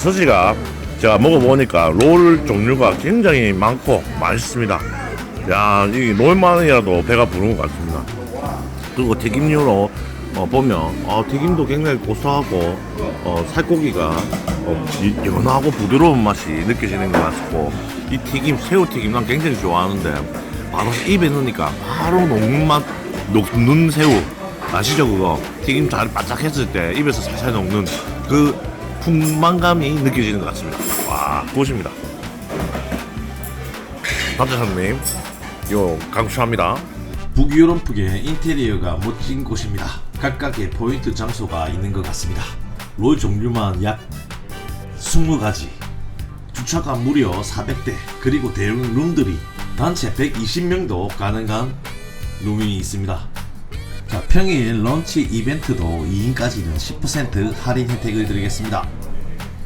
소시가 제가 먹어보니까 롤 종류가 굉장히 많고 맛있습니다. 야, 이 롤만이라도 배가 부른 것 같습니다. 그리고 튀김류로 어, 보면 어, 튀김도 굉장히 고소하고 어, 살코기가 어, 이- 연하고 부드러운 맛이 느껴지는 것 같고 이 튀김 새우 튀김 난 굉장히 좋아하는데 바로 입에 넣으니까 바로 녹는 맛 녹는 새우 아시죠 그거 튀김 잘 바짝했을 때 입에서 살살 녹는 그 풍만감이 느껴지는 것 같습니다 와 그것입니다 감자사님 이거 강추합니다 북유럽풍의 인테리어가 멋진 곳입니다. 각각의 포인트 장소가 있는 것 같습니다. 롤 종류만 약 20가지, 주차가 무려 400대, 그리고 대형 룸들이 단체 120명도 가능한 룸이 있습니다. 자, 평일 런치 이벤트도 2인까지는 10% 할인 혜택을 드리겠습니다.